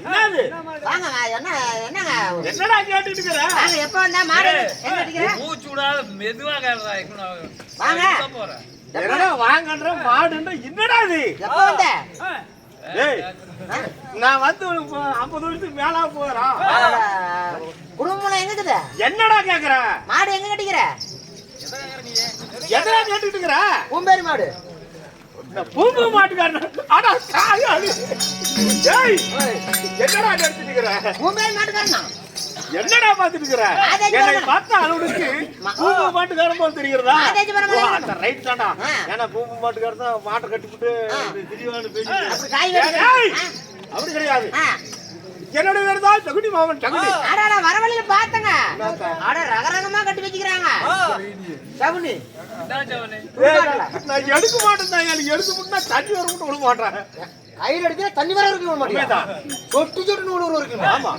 என்னது? வாங்க என்ன என்னங்க? என்னடா கேட்டுட்டு இருக்கிற வாங்க எப்ப வந்தா மாடு எங்க மெதுவா நான் வாங்க. போறேன். என்னடா வாங்கன்ற மாடுன்ற என்னடா இது? எப்ப வந்த? ஏய் நான் வந்து ஐம்பது வருஷத்துக்கு மேல போறோம் குடும்பம் எங்க என்னடா கேக்குற? மாடு எங்க கட்டிக்கிற? எதனா கேட்டுட்டு இருக்கிற பூம்பேரி மாடு. இந்த பூம்பு மாட்டுக்காரன். அடா காயாளி ஏய் என்னடா கேட்டுட்டு இருக்கிற? மாட்டுக்காரனா? என்னடா பாத்துட்டு இருக்கிற? என்னை. பார்த்த அளவுக்கு பூம்பு மாட்டுக்காரன் போல தெரிகிறதா? அந்த ரைட் தான்டா. ஆ. ஏன்னா பூம்பு மாட்டுக்காரன் தான் மாட்டை கட்டிவிட்டு ஆ. திரிவான்னு பேசிட்டு அப்படி கிடையாது. என்னோட பேர் தான் சகுனி மாமன் சகுனி. அடடா வர வழியில பாத்தங்க. அட ரகரகமா கட்டி வச்சுக்கிறாங்க. சகுனி. நான் எடுக்க மாட்டேன் தான் எனக்கு எடுத்து முன்னா தண்ணி வர மட்டும் விட மாட்டேன். கையில் அடிச்சா தண்ணி வர இருக்கு உண்மைதான். சொட்டு சொட்டு நூறு ஒரு இருக்கு ஆமா.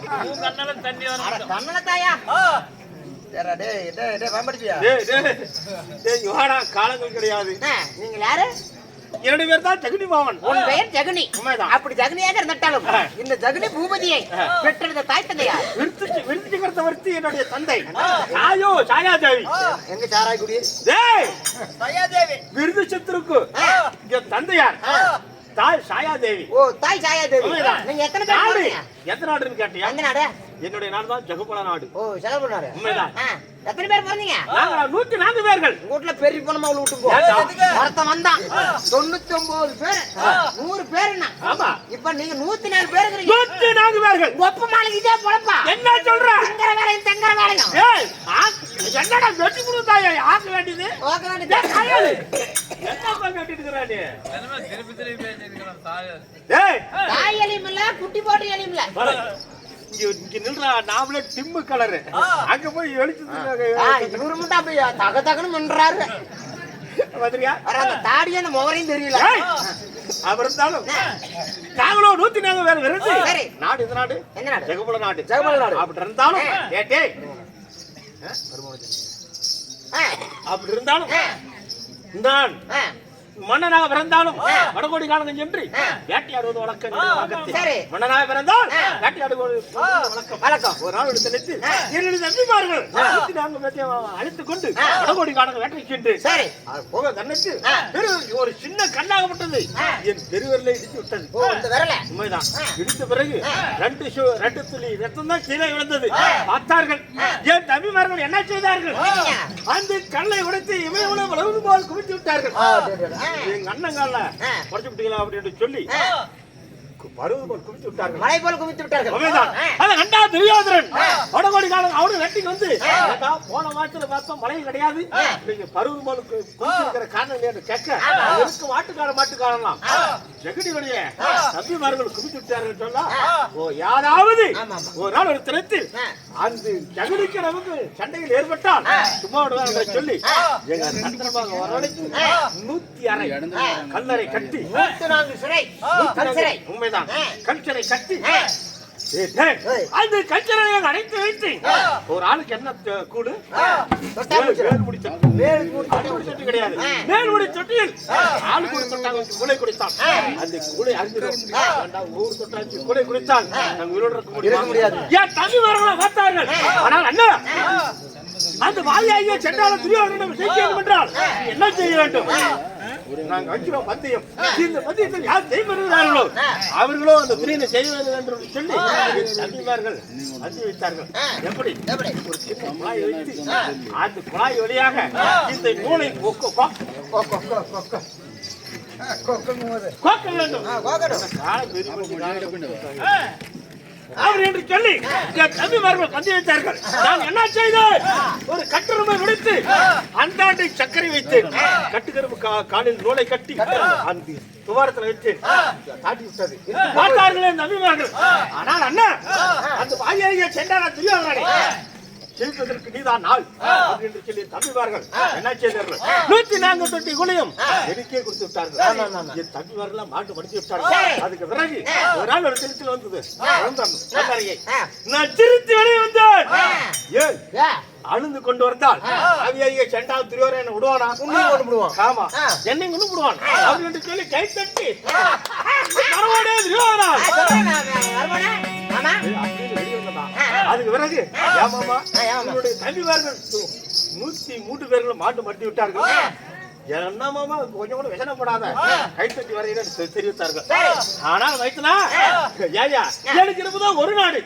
கண்ணால தண்ணி வரும். கண்ணல தாயா டேய் டேய் டேய் டேய் பயன்படுத்தியா டேய் டேய் டேய் யோடா காலங்கள் கிடையாது. நீங்க யாரு? என்னோட பேர் தான் சகுனி மாமன். உன் பெயர் ஜெகனி. உண்மைதான். அப்படி ஜெகனியாக இருந்துட்டாலும். இந்த ஜெகனி பூபதியை பெற்றெடுத்த தாய் தந்தையா விருத்திச்சு விருத்திக்கிறத வர்த்தி என்னுடைய தந்தை. சாயோ சாயாதேவி. எங்க சாராய்க்குடி? டேய். தயாதேவி விருது சித்திருக்கு. இங்க தந்தையார். தாய் சாயாதேவி. ஓ தாய் சாயாதேவி. உண்மைதான். நீங்க எத்தனை பேர் எந்த நாடுன்னு கேட்டியா? எந்த நாடு? என்னுடைய நாடு தான் ஜெகபல நாடு. ஓ செலவு நாடு. உண்மைதான். எத்தனை பேர் போறீங்க நாங்க நூத்தி நான்கு பேர்கள். உங்க வீட்டுல பெரிய உள்ள விட்டுங்கோ ஏண்டா? ஒருத்தன் வந்தான். தொண்ணூத்தி ஒன்பது பேர். நூறு பேர் என்ன? ஆமா. இப்ப நீங்க நூத்தி நாலு பேர் நூத்தி நான்கு பேர்கள். ஒப்ப மாலைக்கு இதே பொழப்பா? என்ன சொல்ற? தங்கர வேலையும் தங்கர வேலையும். என்னடா வெட்டி கொடுத்தாயா ஆக்க வேண்டியது. என்ன பண்ண திருப்பி திருப்பி பேசிருக்கிறான் தாயை. எலியும் இல்ல குட்டி போட்டு எலியும் இல்ல. இங்க நில்றா நாமளே டிம்மு கலரு. அங்க போய் எழுத்து மட்டும் அப்படி தக தகன்னு வந்துறியா வர அந்த தாடியும் அந்த முகரையும் தெரியல. அவர் இருந்தாலும் நாங்களும் நூத்தி நாங்க வேற. நாடு இந்த நாடு? எந்த நாடு? ஜெகபல நாடு. ஜெகபல நாடு. அப்படி இருந்தாலும் ஆ. ஏ டேய். ஆ, அப்படி இருந்தாலும் நான் மன்னனாக பிறந்தாலும் வடகோடி காலங்கள் சென்று வேட்டையாடுவது வழக்கம். சரி. மன்னனாக பிறந்தால் வேட்டையாடுவது வழக்கம். வழக்கம். ஒரு நாள் எடுத்து நிறுத்தி. என்னுடைய தம்பிமார்கள் அழைத்துக் கொண்டு வடகோடி காலங்கள் வேட்டை சென்று சரி. போக பெரு ஒரு சின்ன கண்ணாகப்பட்டது என் பெருவரில் இடித்து விட்டது. உண்மைதான். இடித்த பிறகு ரெண்டு ரெண்டு துளி ரத்தம் தான் கீழே விழுந்தது. பார்த்தார்கள். என் தம்பிமார்கள் என்ன செய்தார்கள்? அந்த கல்லை உடைத்து இமயமலை வளர்ந்து போல் குவித்து விட்டார்கள். எங்க அண்ணங்கால. குறைச்சு விட்டீங்களா அப்படின்னு சொல்லி பருவது போல் குவித்து விட்டார்கள். மலை போல குவித்து விட்டார்கள். உண்மைதான் ஆ, அதை கண்டா துரியோதரன். வடகோடி காலம் அவனு வெட்டிக்கு வந்து ஏக்கா, போன மாசத்துல பார்த்தோம் மழையும் கிடையாது? நீங்க பருவது போல கு- குவிச்சிருக்கிற காரணம் என்று கேட்க எதுக்கு மாட்டுக்கார மாட்டுக்காரலாம் ஜெகடியுடைய தம்பிமார்கள் குவித்து விட்டார்கள் சொன்னா ஓ யாராவது. ஒரு நாள் ஒரு தினத்தில். அந்த ஜெகடிக்கு நமக்கு சண்டையில் ஏற்பட்டால் சும்மா சொல்லி எங்க வரவழைத்து நூத்தி அறை கல்லறை கட்டி நூத்தி நான்கு சிறை. கல் ஆ. கல்ச்சரை கட்டி. அந்த கல்ச்சரை அடைத்து வைத்து ஒரு ஆளுக்கு என்ன கூடு? தொட்டா மேல் முடிச்சிடும். மேல் முடி தொட்டி. மேல் முடி அடிமுடி தொட்டி கிடையாது. ஆ. மேல் முடி தொட்டியில் ஆளுக்கு ஒரு தொட்டாங்க கூடை குடித்தான் அந்த கூடை அறிஞ்சிடும் ஊர் தொட்டாச்சு கூடை குடித்தால் நாங்க உயிரோடு இருக்க? முடியாது. ஏன் தம்பி வரவங்கள பார்த்தார்கள்? ஆனால் அண்ணா அந்த வாயாகிய சென்றால துரியோதனிடம் செய்ய வேண்டும் என்றால் என்ன செய்ய வேண்டும்? நாங்க வைக்கிறோம் பந்தயம் இந்த பந்தயத்தில் யார் ஜெயிப்பெறுகிறார்களோ அவர்களோ அந்த துரியனை செய்ய வேண்டும் என்று சொல்லி தம்பிமார்கள் அஞ்சு வைத்தார்கள். எப்படி? எப்படி? ஒரு சின்ன குழாய் வைத்து அந்த குழாய் வழியாக இந்த நூலை கொக்க- கொக்க- கோக்க வேண்டும் அவர் என்று சொல்லி என் தம்பிமார்கள் பந்தி வைத்தார்கள். நான் என்ன செய்தேன் ஒரு கட்டுரமை விடுத்து அந்தாண்டை சர்க்கரை வைத்து கட்டுக்கரும்பு கா- காலில் நூலை கட்டி அந்த துவாரத்தில் வைத்து தாட்டி விட்டது. பார்த்தார்கள் என் தம்பிமார்கள் ஆனால் அண்ணா அந்த வாயாகிய சென்றார் துரியோதனனை ஜெயிப்பதற்கு நீதான் நாள் என்று சொல்லி தம்பிமார்கள் என்ன செய்தார்கள்? நூத்தி நான்கு தொட்டி குளியும் எனக்கே கொடுத்து விட்டார்கள். என் தம்பிமார்கள் மாட்டு படுத்தி விட்டார்கள். அதுக்கு பிறகு ஒரு நாள் ஒரு திருச்சியில் வந்தது. நான் திருத்தி வெளியே வந்தேன். ஏன் அழுந்து கொண்டு வந்தால் அவிய செண்டால் துரியோரை என்ன விடுவானா? உன்னையும் கொண்டு விடுவான். ஆமா. என்னை கொண்டு விடுவான். அப்படி என்று சொல்லி கை தட்டி. பரவாயில்லை துரியோதனா. சொல்றேன் நான், அதற்கு பிறகு ஏமாமா. உங்களுடைய தம்பிமார்கள் நூத்தி மூன்று பேர்கள் மாட்டு மட்டி விட்டார்கள். என்ன மாமா கொஞ்சம் கூட விசனப்படாத கைத்தட்டி வரையில தெரிவித்தார்கள். ஆனால் வைத்தனா? ஏயா எனக்கு இருப்பதான் ஒரு நாடு.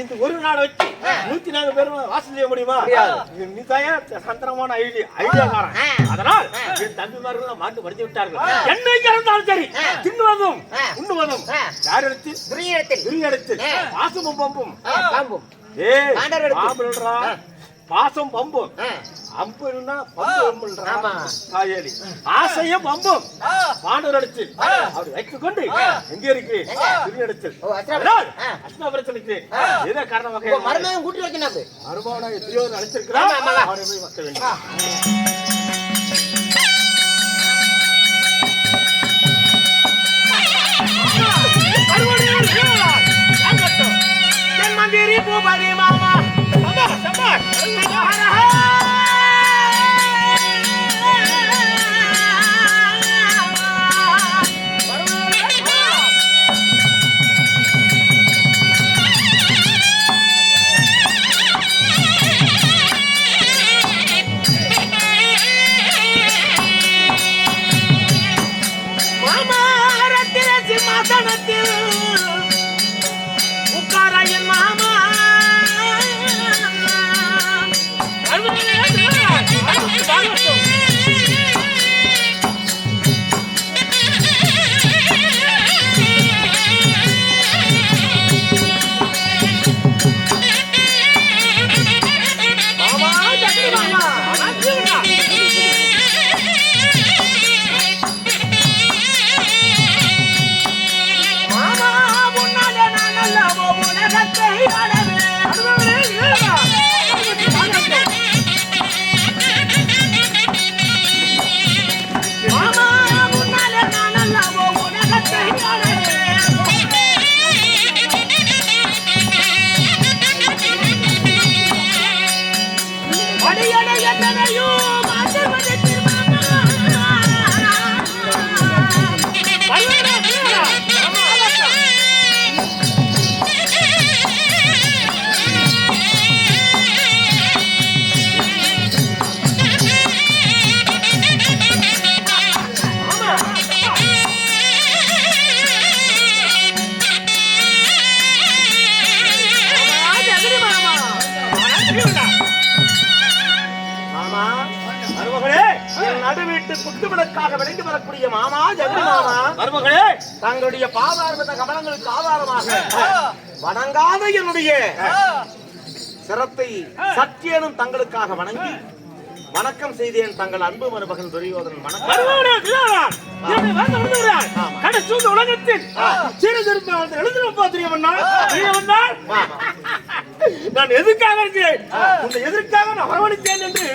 இந்த ஒரு நாடு வச்சு நூத்தி நாலு பேரும் வாசல் செய்ய முடியுமா? நீ தாயா சந்திரமான ஐடியா ஐடியாக்காரன். அதனால் என் தம்பிமார்கள் மாட்டு படித்து விட்டார்கள். என்னைக்கு இருந்தாலும் சரி தின்னுவதும். உண்ணுவதும். யார் எடுத்து? விரிகெடுத்து ஆ. பாசமும் பம்பும். பாம்பும். பாசம் பம்பும். அம்புன்னா பம்பு. தாயேலி ஆசையும் பம்பும். பாண்டவர் அடிச்சு. அப்படி வைத்துக் கொண்டு எங்க இருக்கு? ஆ. அஸ்தினாபுரத்திற்கு எதோ காரணமாக உங்க மருமகன் கூட்டி வைக்கணும். அருமாவனாய துரியோதனன் அழைச்சிருக்கிறான். அவனை போய் வைக்க வேண்டும். என் மந்திரி பூபதி மாமா சபாஷ், சபாஷ். குத்துவிளக்காக விளங்கி வரக்கூடிய மாமா ஜெகன் மாமா மருமகளே! தங்களுடைய பாதார்பத கமலங்களுக்கு ஆதாரமாக வணங்காத என்னுடைய சிரத்தை சற்றேனும் தங்களுக்காக வணங்கி வணக்கம் செய்தேன் தங்கள் அன்பு மருமகன் துரியோதனன். கடைசி உலகத்தில் நான் எதுக்காக இருக்கிறேன் உன்னை எதற்காக நான் வரவழைத்தேன் என்று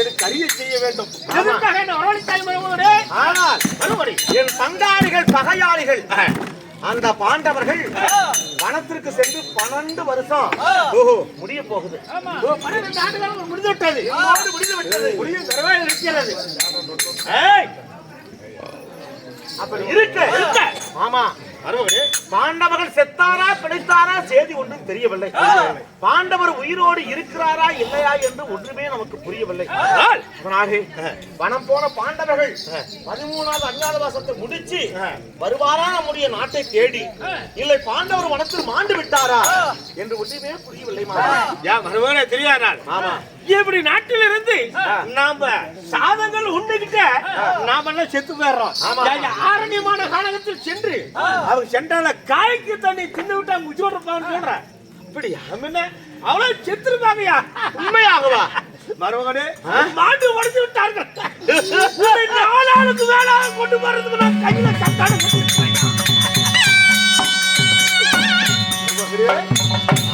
எனக்கு அறிய செய்ய வேண்டும். எதற்காக என்ன வரவழைத்தாய் மருமகனே ஆனால் மறுபடி. என் பங்காளிகள் பகையாளிகள் அந்த பாண்டவர்கள் வனத்திற்கு சென்று பன்னெண்டு வருஷம் ஓஹோ முடிய போகுது. ஓ, பன்னிரண்டு ஆண்டுகள் முடிந்து விட்டது ஆண்டு முடிந்து விட்டது முடியும் இருக்கிறது! அப்படி இருக்க. ஆமா மறுபடி பாண்டவர்கள் செத்தாரா பிழைத்தாரா செய்தி ஒன்றும் தெரியவில்லை. பாண்டவர் உயிரோடு இருக்கிறாரா இல்லையா என்று ஒன்றுமே நமக்கு புரியவில்லை. வனம் போன பாண்டவர்கள் பதிமூணாவது அஞ்ஞாதவாசத்தை முடிச்சு வருவாரா நம்முடைய நாட்டை தேடி? இல்லை பாண்டவர் வனத்தில் மாண்டு விட்டாரா? என்று ஒன்றுமே புரியவில்லை தெரியாதா? ஆமா. இப்படி நாட்டில இருந்து நாம சாதங்கள் உண்டுகிட்ட நாம எல்லாம் செத்து போயிடுறோம். ஆரண்யமான காலகத்தில் சென்று அவங்க சென்றால காய்க்கு தண்ணி தின்னு விட்டா முச்சு விடுறப்பான்னு சொல்ற. அப்படியா என்ன? அவ்வளவு செத்துருப்பாங்கயா உண்மையாகவா? மருமகனே? மாட்டு உடைச்சு விட்டார்கள். கொண்டு போறதுக்கு நான் கையில சத்தான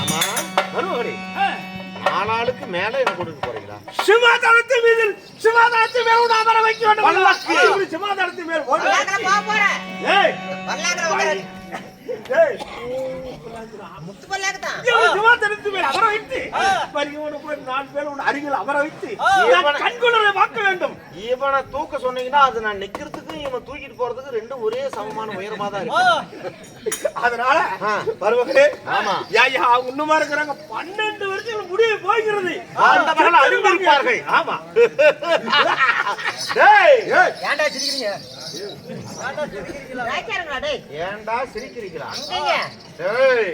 ஆமா. மருமகனே நாலாளுக்கு மேல எனக்கு கொடுக்க போறீங்களா? சிமாதானத்தின் மீது சிமாதானத்தின் மேல் உன்னை அமர வைக்க வேண்டும். சிமாதானத்தின் மேல் ஓடு. ஏய். ஏய். அமர வைத்து நான் பேர் உன் அருகில் வைத்து பார்க்க வேண்டும். இவனை தூக்க சொன்னீங்கன்னா அது நான் நிக்கிறதுக்கு இவன் தூக்கிட்டு போறதுக்கு ரெண்டும் ஒரே சமமான உயரமா தான் இருக்கு அதனால ஆ. வருவங்களே ஆமா. ஐயா உண்ணுமா இருக்கிறாங்க பன்னெண்டு வருஷம் முடிவு போகிறது ஆண்டவர்கள் அறிந்திருப்பார்கள். ஆமா டேய் ஏன்டா சிரிக்கிறீங்க டேய் ஏன்டா சிரிக்கிறீங்களா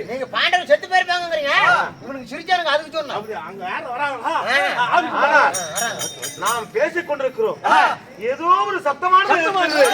நீங்க பாண்டவர் செத்து போயிருப்பாங்கங்கறீங்க. இவனுக்கு சிரிச்சானுங்க அதுக்கு சொன்னேன் அப்படி அங்க யாரும் வராங்களா? ஆ. அதுக்கு ஆனால் வராங்க நாம் பேசிக் கொண்டிருக்கிறோம். ஏதோ ஒரு சத்தமான சத்தமானது.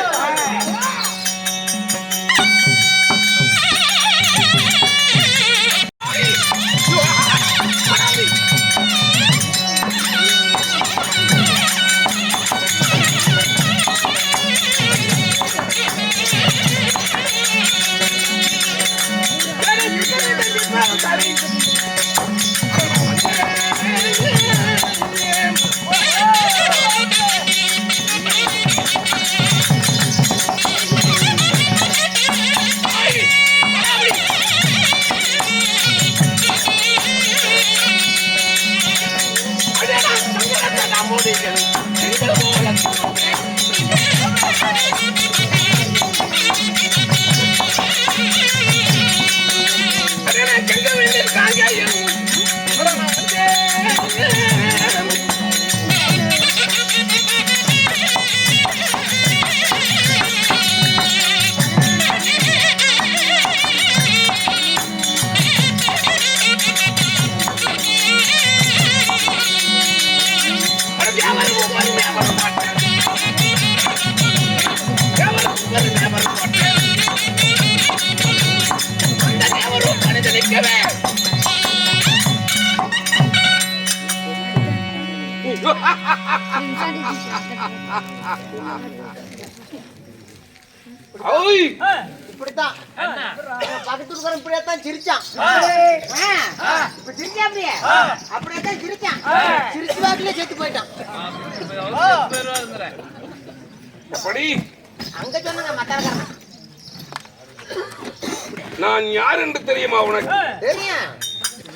இப்படித்தான். பக்கத்து இருக்கிற இப்படியே தான் சிரிச்சான் இப்ப சிரிச்சா அப்படியே? அப்படியே தான் சிரிச்சான். சிரிச்சு வாக்குல செத்து போயிட்டான். அங்க சொன்னாங்க மத்தாரக்காரன் நான் யார் என்று தெரியுமா உனக்கு? தெரியும்.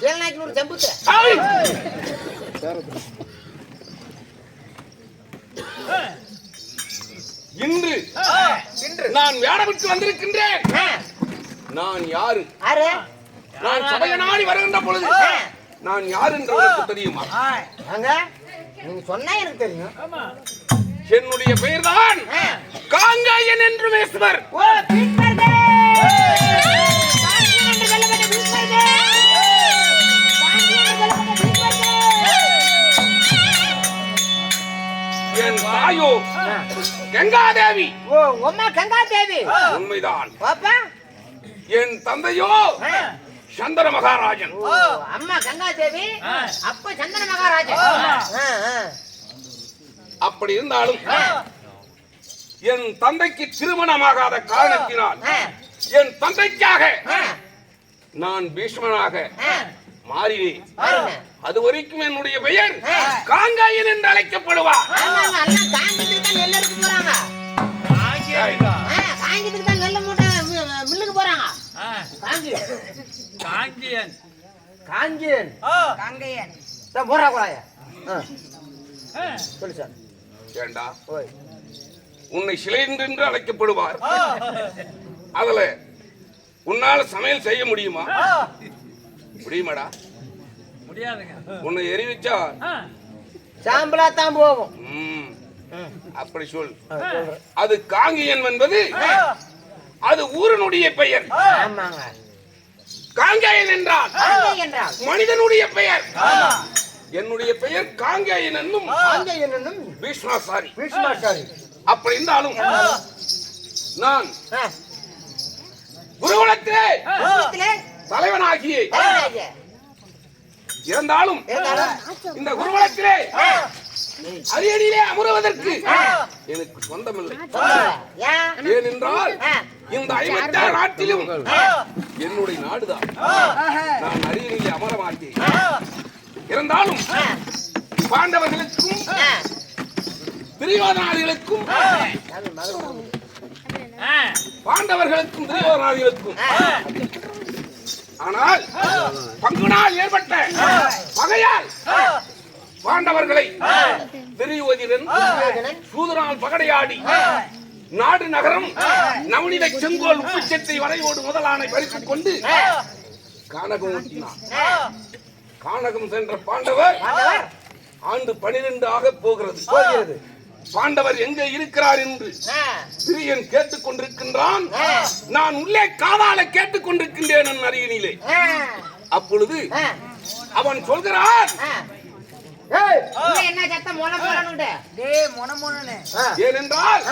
வேல்நாய்க்கு ஒரு ஜம்புத்து ஐ! இன்று நான் வேடவிட்டு வந்திருக்கின்றேன். நான் யாரு? நான் சபைய நாடி வருகின்ற பொழுது நான் யார் என்று தெரியுமா? நீங்க சொன்னா எனக்கு தெரியும். என்னுடைய பெயர்தான் காங்காயன் என்று மேசுவர் தாயோ ஓ கங்கா தேவி உண்மைதான். பாப்பா. என் தந்தையோ சந்திர மகாராஜன். ஓ அம்மா கங்கா தேவி அப்ப சந்தன மகாராஜா ஆ, ஆ. அப்படி இருந்தாலும் என் தந்தைக்கு திருமணமாகாத காரணத்தினால் என் தந்தைக்காக நான் பீஷ்மனாக. மாறினேன். அது வரைக்கும் என்னுடைய பெயர் காங்காயன் என்று அழைக்கப்படுவார் காங்கியன். காங்கியன் காங்கேயன் போறா கூடாய சொல்லு சார். ஏண்டா? ஓய். உன்னை சிலைந்து என்று அழைக்கப்படுவார். அதுல உன்னால சமையல் செய்ய முடியுமா? முடியுமாடா? முடியாதுங்க. உன்னை எரிவிச்சா சாம்பலா தான் போகும். ம், அப்படி சொல். அது காங்கியன் என்பது அது ஊரனுடைய பெயர். ஆமாங்க. காங்கேயன் என்றால் மனிதனுடைய பெயர். என்னுடைய பெயர் காங்கேயன் என்னும் காங்கேயன் என்னும் பீஷ்மாசாரி. பீஷ்மாச்சாரி அப்படி இருந்தாலும் நான் குருகுலத்திலே தலைவனாகி தலைவராகிய. இருந்தாலும் இந்த குருகுலத்திலே அரியடியிலே அமருவதற்கு எனக்கு சொந்தமில்லை. ஏன்? ஏனென்றால் இந்த ஐம்பத்தாறு நாட்டிலும் என்னுடைய நாடுதான். நான் அரியணையிலே அமர மாட்டேன் இருந்தாலும் பாண்டவர்களுக்கும். திரியோதனாதிகளுக்கும் பாண்டவர்களுக்கும் திரியோதனாதிகளுக்கும் ஆனால் பங்குனால் ஏற்பட்ட பகையால் பாண்டவர்களை திரியுவதிரன் சூதனால் பகடையாடி நாடு நகரம் நவனித செங்கோல் உப்புச்சத்தை வரையோடு முதலானை பறித்துக் கொண்டு கானகம் கானகம் சென்ற பாண்டவர் ஆண்டு பனிரெண்டு ஆக போகிறது போகிறது. பாண்டவர் எங்கே இருக்கிறார் என்று சிறியன் கேட்டுக் கொண்டிருக்கின்றான் நான் உள்ளே காதால கேட்டுக் கொண்டிருக்கின்றேன் என் அருகினிலே. அப்பொழுது அவன் சொல்கிறான் என்ன சத்தம்? மொன மொனன்னு டேய் மொன மொனன்னு. ஏனென்றால்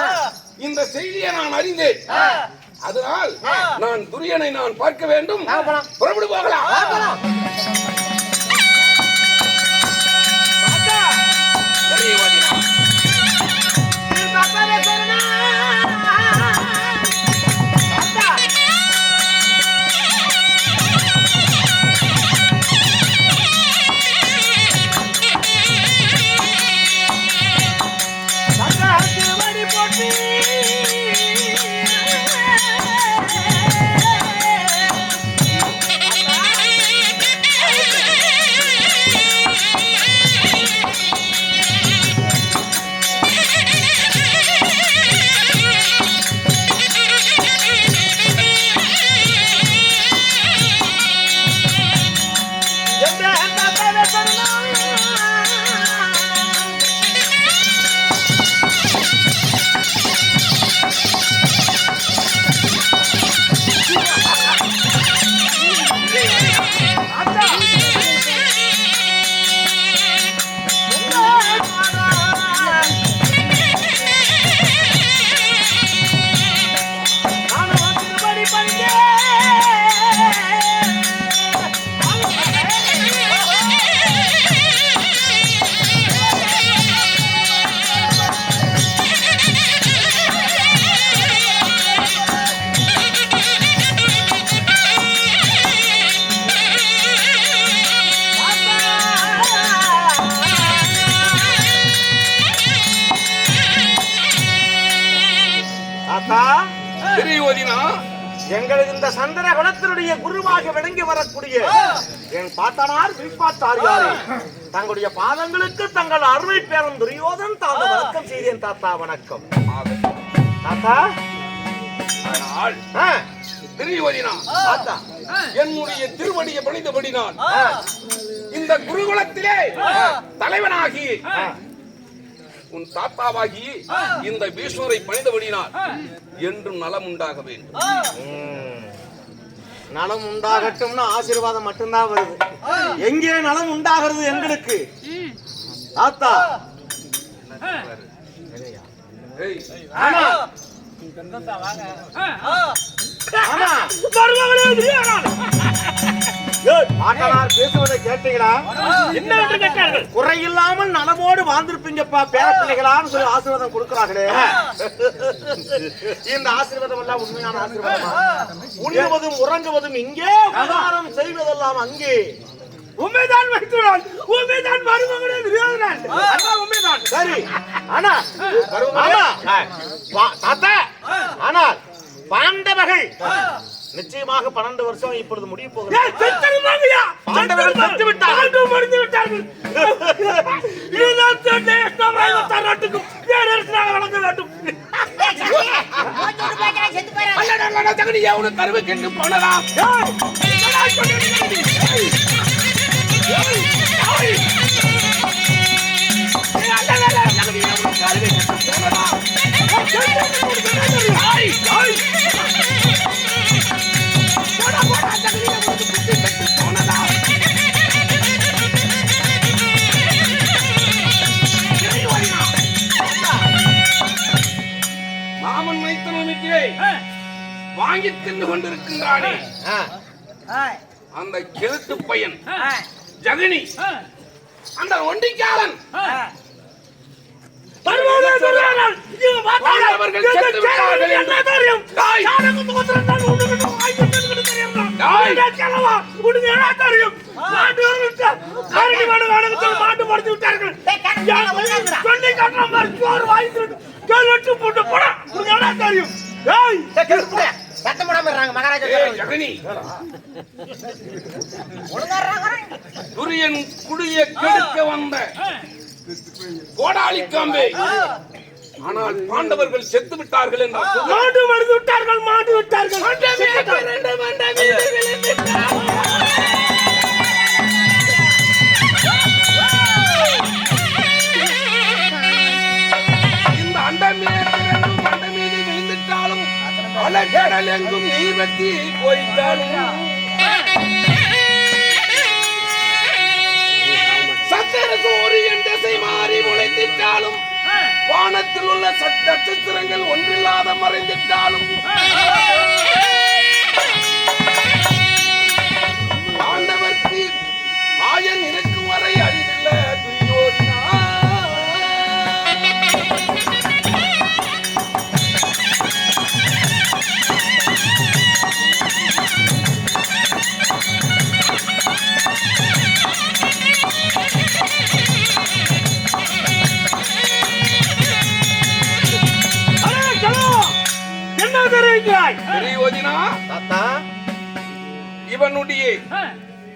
இந்த செய்தியை நான் அறிந்தேன். அதனால் நான் துரியனை நான் பார்க்க வேண்டும். புறப்படு போகலாம் பெரியவதினா, குருவாக விளங்கி வரக்கூடிய என் பாட்டனார் பிரிப்பாத்தாரியாரே தங்களுடைய பாதங்களுக்கு தங்கள் அருமை பேரன் துரியோதன் தாழ்ந்த வணக்கம் செய்தேன் தாத்தா வணக்கம். தாத்தா? என்னுடைய திருவடியை பணிந்தபடினால் இந்த குருகுலத்திலே தலைவனாகி உன் தாத்தாவாகி இந்த பீஷ்மரை பணிந்தபடினால் என்றும் நலம் உண்டாக வேண்டும். நலம் உண்டாகட்டும்னு ஆசீர்வாதம் மட்டும்தான் வருது. எங்கே நலம் உண்டாகிறது எங்களுக்கு? தாத்தா. ஆனா பாட்டனார் பேசுவதை கேட்டீங்களா? என்ன என்று கேட்டார்கள்? குறையில்லாமல் நலமோடு வாழ்ந்திருப்பீங்கப்பா பேர பிள்ளைகளான்னு சொல்லி ஆசீர்வாதம் கொடுக்கிறார்களே. இந்த ஆசீர்வாதம் எல்லாம் உண்மையான ஆசீர்வாதமா? உண்ணுவதும் உறங்குவதும் இங்கே உதாரம் செய்வதெல்லாம் அங்கே. உண்மைதான் வைத்துள்ளான். உண்மைதான் அதான் உண்மைதான். சரி. ஆனா ஆனா தாத்தா ஆனால் பாண்டவர்கள் நிச்சயமாக பன்னெண்டு வருஷம் இப்பொழுது முடிய போகிறது தின்னு கொண்டிருக்கின்றானே. அந்த கெழுத்து பையன் ஜெகனி அந்த ஒண்டிக்காரன். எங்க செத்து விட்டார்கள் என்ன தெரியும்? கோத்திரம் தான் உண்டு விட்டு வாங்கி தின்னுக்கிட்டு தெரியும்டா. இருக்காங்க மகாராஜா ஜெகனி. துரியன் குடிய கெடுக்க வந்த கோடாளி காம்பே. ஆனால் பாண்டவர்கள் செத்து விட்டார்கள் என்றார் மாண்டு மடிந்து விட்டார்கள் மாண்டு விட்டார்கள். இந்த அண்டமே அலகடல் எங்கும் நீர் வத்தி போயிட்டாலும் சத்திர சூரியன் திசை மாறி முளைத்திட்டாலும். வானத்தில் உள்ள சத்த நட்சத்திரங்கள் ஒன்றில்லாத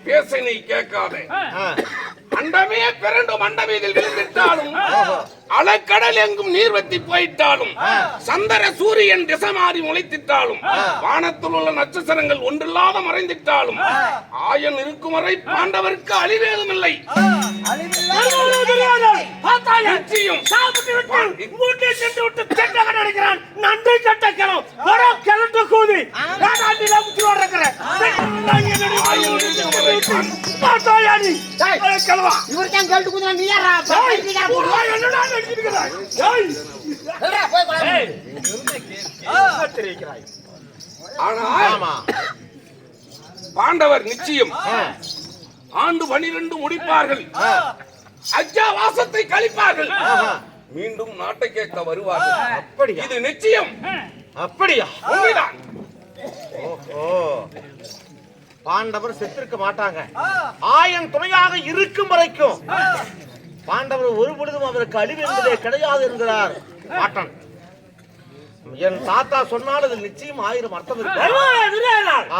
பேச நீ கேட்காதே. அண்டமே பிறண்டு மண்டமீதில் விழுந்திட்டாலும் அலக்கடல் எங்கும் நீர் வத்தி போயிட்டாலும் சந்திர சூரியன் திசை மாறி முளைத்திட்டாலும் வானத்தில் உள்ள நட்சத்திரங்கள் ஒன்றில்லாத மறைந்திட்டாலும் ஆயன் இருக்கும் வரை பாண்டவருக்கு அழிவேதும் இல்லை நன்றி கட்ட கிளம் கிளட்டு கூதி இவர் தான் கேட்டு நீ? யாரா பாண்டவர் நிச்சயம். ஆண்டு பனிரெண்டு முடிப்பார்கள். அஜாவாசத்தை கழிப்பார்கள். மீண்டும் நாட்டை கேட்க வருவார்கள். அப்படியா? இது நிச்சயம். அப்படியா? உண்மைதான். ஓ பாண்டவர் செத்திருக்க மாட்டாங்க. ஆயன் துணையாக இருக்கும் வரைக்கும். பாண்டவர் ஒரு பொழுதும் அவருக்கு அழிவு என்பதே கிடையாது என்கிறார். பாட்டன் என் தாத்தா சொன்னால் அதில் நிச்சயம் ஆயிரம் அர்த்தம் இருக்கு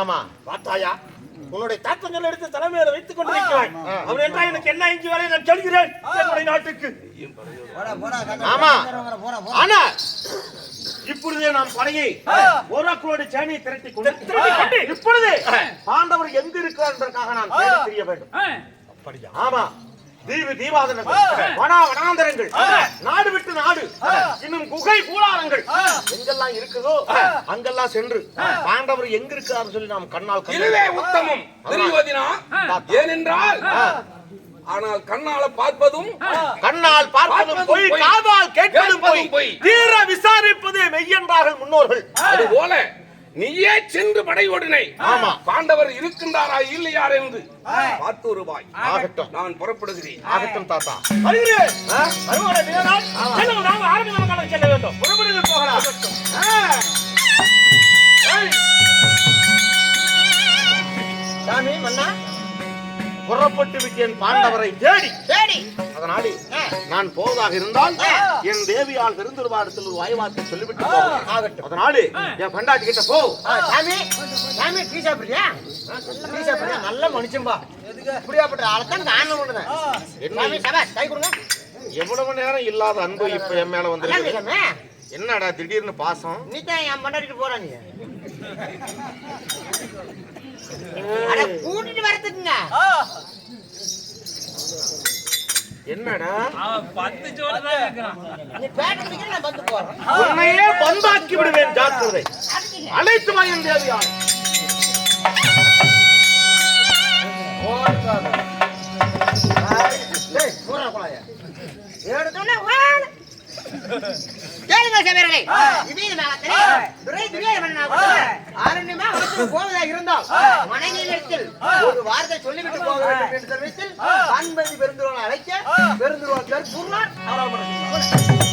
ஆமா பார்த்தாயா உன்னுடைய தாத்தங்கள் எடுத்து தலைமையில வைத்துக் கொண்டிருக்கிறாய். அவர் என்றால் எனக்கு என்ன இங்கு வரை நான் சொல்கிறேன் என்னுடைய நாட்டுக்கு. ஆமா. ஆனா இப்பொழுதே நாம் படையை ஓராக்களோடு சேனையை திரட்டி கொண்டு. இப்பொழுது பாண்டவர் எங்க இருக்கிறார் என்பதற்காக நான் தெரிய வேண்டும். ஆமா. தீவு தீவாதனங்கள் வனா வனாந்தரங்கள் நாடு விட்டு நாடு இன்னும் குகை கூடாரங்கள். எங்கெல்லாம் இருக்குதோ அங்கெல்லாம் சென்று பாண்டவர் எங்க இருக்கிறார் சொல்லி நாம் கண்ணால் இதுவே உத்தமம். துரியோதனா ஏனென்றால் ஆனால் கண்ணால பார்ப்பதும் கண்ணால் பார்ப்பதும் பொய். காதால் கேட்பதும் பொய். தீர விசாரிப்பதே மெய்யென்றார்கள் முன்னோர்கள். அதுபோல நீயே சென்று படையோடினை ஆமா. பாண்டவர் இருக்கின்றாரா இல்லையா என்று. பார்த்து வருவாய் ஆகட்டும். நான் புறப்படுகிறேன். ஆகட்டும் தாத்தா. வருகிறேன். செல்ல வேண்டும். போகலாம். சாமி மன்னா. புறப்பட்டு விட்டேன் பாண்டவரை தேடி. சரி அதனாலே நான் போவதாக இருந்தால் என் தேவியால் பெருந்திருவாரத்தில் ஒரு வாய்வார்த்தை சொல்லிவிட்டு. ஆகட்டும். அதனாலே என் பண்டாட்டி கிட்ட போ. சாமி சாமி டீ சாப்பிடுறியா? டீ சாப்பிடுறியா? நல்ல மனுஷன்பா இப்படியாப்பட்ட ஆளை தான் நான் பண்ணுறேன் சாமி சபாஷ் கை கொடுங்க. எவ்வளவு நேரம் இல்லாத அன்பு இப்ப என் மேல நல்லா வந்து இருக்கமே என்னடா திடீர்னு பாசம்? நீ தான் என் பண்ணாடிட்டு போற நீ. கூட்டிட்டு வரதுக்குங்க என்னடா? பத்து சோறு தான் இருக்கிறான் நீ பேட்டை பிடிக்கிற நான் வந்து போறேன். உன்னையே பந்தாக்கி விடுவேன் ஜாக்கிரதை. எடுத்தோன்னே. கேளுங்க சபையர்களே. இதே மேளத்திலே துரை துரியோதனன் அவர்கள் போவதா இருந்தால் மனைவியிடத்தில் ஒரு வார்த்தை சொல்லிவிட்டு போக வேண்டும் என்று தெரிவித்து வான்மதி பெருந்துருவனை அழைக்க பெருந்துருவன் பெருந்துருவான்